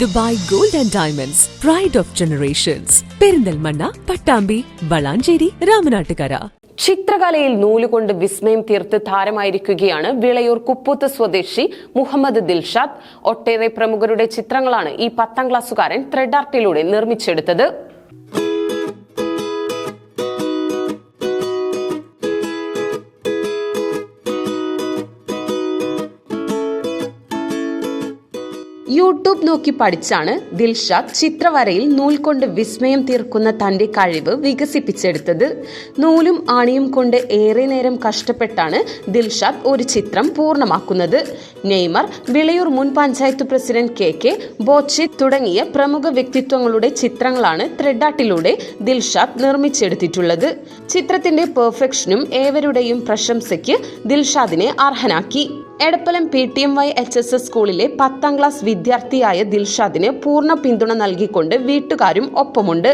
Dubai gold and diamonds pride of generations Perinthalmanna Pattambi Valanchery Ramanattukara. ചിത്രകലയിൽ നൂലുകൊണ്ട് വിസ്മയം തീർത്ത് താരമായിരിക്കുകയാണ് വിളയൂർ കുപ്പൂത്ത് സ്വദേശി മുഹമ്മദ് ദിൽഷാദ്. ഒട്ടേറെ പ്രമുഖരുടെ ചിത്രങ്ങളാണ് ഈ പത്താം ക്ലാസ്സുകാരൻ ത്രെഡ് ആർട്ടിലൂടെ നിർമ്മിച്ചെടുത്തത്. യൂട്യൂബ് നോക്കി പഠിച്ചാണ് ദിൽഷാദ് ചിത്രവരയിൽ നൂൽ കൊണ്ട് വിസ്മയം തീർക്കുന്ന തന്റെ കഴിവ് വികസിപ്പിച്ചെടുത്തത്. നൂലും ആണിയും കൊണ്ട് ഏറെ നേരം കഷ്ടപ്പെട്ടാണ് ദിൽഷാദ് ഒരു ചിത്രം പൂർണമാക്കുന്നത്. നെയ്മർ വിളയൂർ മുൻ panchayat president K K Bochi തുടങ്ങിയ പ്രമുഖ വ്യക്തിത്വങ്ങളുടെ ചിത്രങ്ങളാണ് ത്രെഡാട്ടിലൂടെ ദിൽഷാദ് നിർമ്മിച്ചെടുത്തിട്ടുള്ളത്. ചിത്രത്തിന്റെ പെർഫെക്ഷനും ഏവരുടെയും പ്രശംസയ്ക്ക് ദിൽഷാദിനെ അർഹനാക്കി. Edappalam P T M Y H S S സ്കൂളിലെ പത്താം ക്ലാസ് വിദ്യാർത്ഥിയായ ദിൽഷാദിന് പൂർണ പിന്തുണ നൽകിക്കൊണ്ട് വീട്ടുകാരും ഒപ്പമുണ്ട്.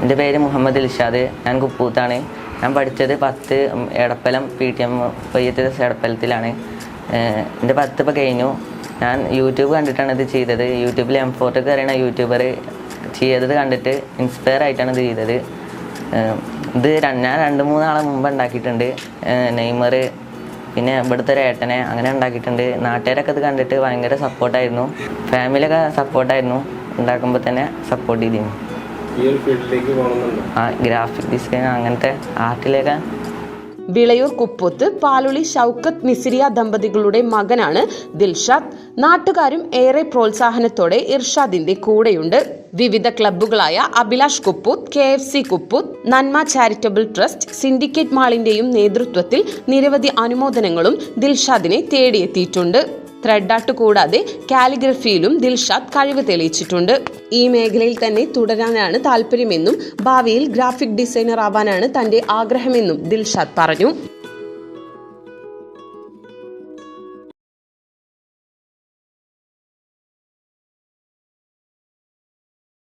എന്റെ പേര് മുഹമ്മദ് ദിൽഷാദ്. ഞാൻ കുപ്പൂത്താണ്. ഞാൻ പഠിച്ചത് പത്ത് എടപ്പലം പി ടി എം വൈദ്യത എടപ്പലത്തിലാണ്. എന്റെ പത്ത് ഇപ്പോൾ കഴിഞ്ഞു. ഞാൻ യൂട്യൂബ് കണ്ടിട്ടാണ് ഇത് ചെയ്തത്. യൂട്യൂബിൽ എം ഫോർട്ടൊക്കെ അറിയണ യൂട്യൂബർ ചെയ്തത് കണ്ടിട്ട് ഇൻസ്പയർ ആയിട്ടാണ് ഇത് ചെയ്തത്. ഇത് ഞാൻ രണ്ട് മൂന്നാളെ മുമ്പ് ഉണ്ടാക്കിയിട്ടുണ്ട്. നെയ്മർ പിന്നെ ഇവിടുത്തെ ഒരു ഏട്ടനെ അങ്ങനെ ഉണ്ടാക്കിയിട്ടുണ്ട്. നാട്ടുകാരൊക്കെ അത് കണ്ടിട്ട് ഭയങ്കര സപ്പോർട്ടായിരുന്നു. ഫാമിലിയൊക്കെ സപ്പോർട്ടായിരുന്നു. ഉണ്ടാക്കുമ്പോൾ തന്നെ സപ്പോർട്ട് ചെയ്തിരുന്നു. ആ ഗ്രാഫിക് ഡിസൈൻ അങ്ങനത്തെ ആർട്ടിലൊക്കെ വിളയൂർ കുപ്പൂത്ത് പാലുളി ഷൗക്കത്ത് മിസിരിയ ദമ്പതികളുടെ മകനാണ് ദിൽഷാദ്. നാട്ടുകാരും ഏറെ പ്രോത്സാഹനത്തോടെ ഇർഷാദിന്റെ കൂടെയുണ്ട്. വിവിധ ക്ലബ്ബുകളായ Abhilash Kupputh K F C Kupputh Nanma charitable trust syndicate മാളിന്റെയും നേതൃത്വത്തിൽ നിരവധി അനുമോദനങ്ങളും ദിൽഷാദിനെ തേടിയെത്തിയിട്ടുണ്ട്. ത്രെഡാട്ട് കൂടാതെ കാലിഗ്രഫിയിലും ദിൽഷാദ് കഴിവ് തെളിയിച്ചിട്ടുണ്ട്. ഈ മേഖലയിൽ തന്നെ തുടരാനാണ് താല്പര്യമെന്നും ഭാവിയിൽ ഗ്രാഫിക് ഡിസൈനർ ആവാനാണ് തന്റെ ആഗ്രഹമെന്നും ദിൽഷാദ് പറഞ്ഞു.